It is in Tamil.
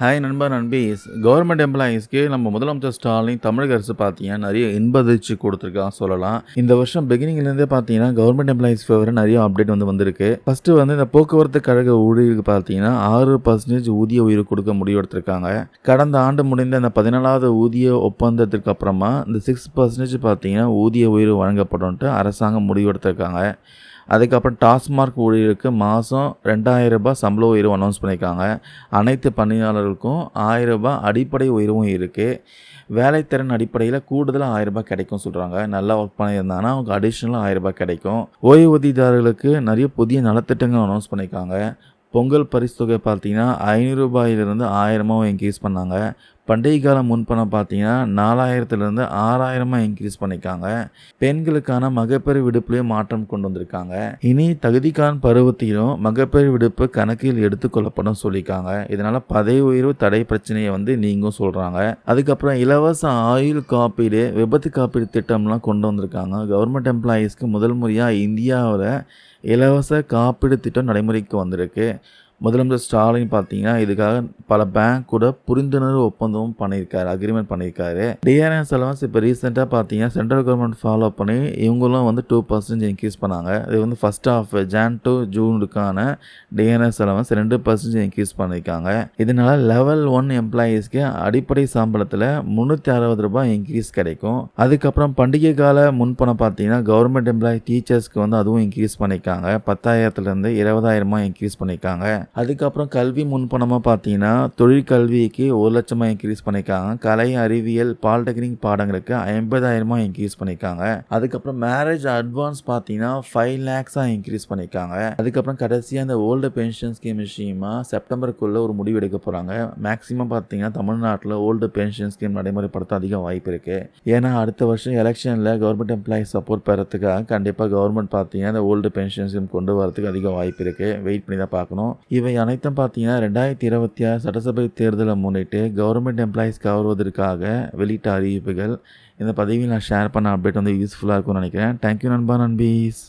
ஹாய் நண்பர் நண்பீஸ் கவர்மெண்ட் எம்ப்ளாயீஸ்க்கு நம்ம முதலமைச்சர் ஸ்டாலின் தமிழக அரசு பார்த்தீங்கன்னா நிறைய இன்பதிச்சு கொடுத்துருக்கான் சொல்லலாம். இந்த வருஷம் பிகினிங்லேருந்தே பார்த்தீங்கன்னா கவர்மெண்ட் எம்ப்ளாயீஸ் ஃபேவர் நிறைய அப்டேட் வந்து வந்திருக்கு. ஃபஸ்ட்டு வந்து இந்த போக்குவரத்து கழக ஊழியருக்கு பார்த்தீங்கன்னா ஆறு பர்சன்டேஜ் ஊதிய உயர்வு கொடுக்க முடிவெடுத்திருக்காங்க கடந்த ஆண்டு முடிந்த இந்த பதினாலாவது ஊதிய ஒப்பந்தத்திற்கு அப்புறமா இந்த சிக்ஸ் பர்சன்டேஜ் பார்த்தீங்கன்னா ஊதிய உயர்வு வழங்கப்படும்ட்டு அரசாங்கம் முடிவெடுத்திருக்காங்க அதுக்கப்புறம் டாஸ்மார்க் ஊழியருக்கு மாதம் ரெண்டாயிரம் ரூபாய் சம்பள உயர்வு அனௌன்ஸ் பண்ணியிருக்காங்க. அனைத்து பணியாளர்களுக்கும் ஆயிரம் ரூபாய் அடிப்படை உயர்வும் இருக்குது வேலைத்திறன் அடிப்படையில் கூடுதலாக ஆயிரம் ரூபாய் கிடைக்கும் சொல்கிறாங்க நல்லா ஒர்க் பண்ணியிருந்தாங்கன்னா அவங்க அடிஷ்னலாக ஆயிரம் ரூபாய் கிடைக்கும். ஓய்வூதியதாரர்களுக்கு நிறைய புதிய நலத்திட்டங்கள் அனௌன்ஸ் பண்ணியிருக்காங்க. பொங்கல் பரிசு தொகை பார்த்தீங்கன்னா ஐநூறுரூபாயிலிருந்து ஆயிரமாகவும் ஆயிரமாக இன்க்ரீஸ் பண்ணாங்க. பண்டைய கால முன்பணம் பார்த்தீங்கன்னா நாலாயிரத்துலேருந்து ஆறாயிரமாக இன்க்ரீஸ் பண்ணியிருக்காங்க. பெண்களுக்கான மகப்பேறு விடுப்புலையும் மாற்றம் கொண்டு வந்திருக்காங்க. இனி தகுதிக்கான பருவத்திலும் மகப்பேறு விடுப்பு கணக்கில் எடுத்துக்கொள்ளப்படும் சொல்லியிருக்காங்க. இதனால் பதவி உயர்வு தடை பிரச்சனையை வந்து நீங்கும் சொல்கிறாங்க அதுக்கப்புறம் இலவச ஆயுள் காப்பீடு விபத்து காப்பீடு திட்டம்லாம் கொண்டு வந்திருக்காங்க. கவர்மெண்ட் எம்ப்ளாயீஸ்க்கு முதல் முறையாக இந்தியாவில் இலவச காப்பீடு திட்டம் நடைமுறைக்கு வந்திருக்கு. முதலமைச்சர் ஸ்டாலின் பார்த்தீங்கன்னா இதுக்காக பல பேங்க் கூட புரிந்துணர்வு ஒப்பந்தமும் பண்ணியிருக்காரு அக்ரிமெண்ட் பண்ணியிருக்காரு. டிஆர்எஸ் அலவன்ஸ் இப்போ ரீசெண்டாக பார்த்தீங்கன்னா சென்ட்ரல் கவர்மெண்ட் ஃபாலோ பண்ணி இவங்களும் வந்து டூ பர்சன்டேஜ் இன்க்ரீஸ் பண்ணாங்க. இது வந்து ஃபஸ்ட் ஆஃப் ஜான் டு ஜூனுக்கான டிஎன்எஸ் அலவன்ஸ் ரெண்டு பர்சன்டேஜ் இன்க்ரீஸ் பண்ணியிருக்காங்க. இதனால லெவல் ஒன் எம்ப்ளாயீஸ்க்கு அடிப்படை சம்பளத்தில் முந்நூற்றி அறுபது ரூபாய் இன்க்ரீஸ் கிடைக்கும். அதுக்கப்புறம் பண்டிகை கால முன்பணம் பார்த்தீங்கன்னா கவர்மெண்ட் எம்ப்ளாயி டீச்சர்ஸ்க்கு வந்து அதுவும் இன்க்ரீஸ் பண்ணியிருக்காங்க. பத்தாயிரத்துலேருந்து இருபதாயிரமா இன்க்ரீஸ் பண்ணியிருக்காங்க. அதுக்கப்புறம் கல்வி முன்பணமாக பார்த்தீங்கன்னா தொழிற்கல்விக்கு ஒரு லட்சமாக இன்க்ரீஸ் பண்ணியிருக்காங்க. கலை அறிவியல் பாலிடெக்னிக் பாடங்களுக்கு ஐம்பதாயிரமாக இன்க்ரீஸ் பண்ணியிருக்காங்க. அதுக்கப்புறம் மேரேஜ் அட்வான்ஸ் பார்த்தீங்கன்னா ஃபைவ் லேக்ஸாக இன்க்ரீஸ் பண்ணியிருக்காங்க. அதுக்கப்புறம் கடைசியாக இந்த ஓல்டு பென்ஷன் ஸ்கீம் விஷயமா செப்டம்பருக்குள்ளே ஒரு முடிவு எடுக்க போகிறாங்க மேக்ஸிமம் பார்த்தீங்கன்னா தமிழ்நாட்டில் ஓல்டு பென்ஷன் ஸ்கீம் நடைமுறைப்படுத்த அதிக வாய்ப்பு இருக்குது ஏன்னா அடுத்த வருஷம் எலெக்ஷனில் கவர்மெண்ட் எம்ப்ளாயி சப்போர்ட் பெறத்துக்காக கண்டிப்பாக கவர்மெண்ட் பார்த்தீங்கன்னா இந்த ஓல்டு பென்ஷன் ஸ்கீம் கொண்டு வரதுக்கு அதிக வாய்ப்பு இருக்குது வெயிட் பண்ணி தான் பார்க்கணும். இவை அனைத்தும் பார்த்தீங்கன்னா ரெண்டாயிரத்தி இருபத்தி ஆறு சட்டசபை தேர்தலை முன்னிட்டு கவர்மெண்ட் எம்ப்ளாயீஸ் கவர்வதற்காக வெளியிட்ட அறிவிப்புகள். இந்த பதவியில் நான் ஷேர் பண்ண அப்டேட் வந்து யூஸ்ஃபுல்லாக இருக்கும்னு நினைக்கிறேன். தேங்க்யூ நண்பா நண்பீஸ்.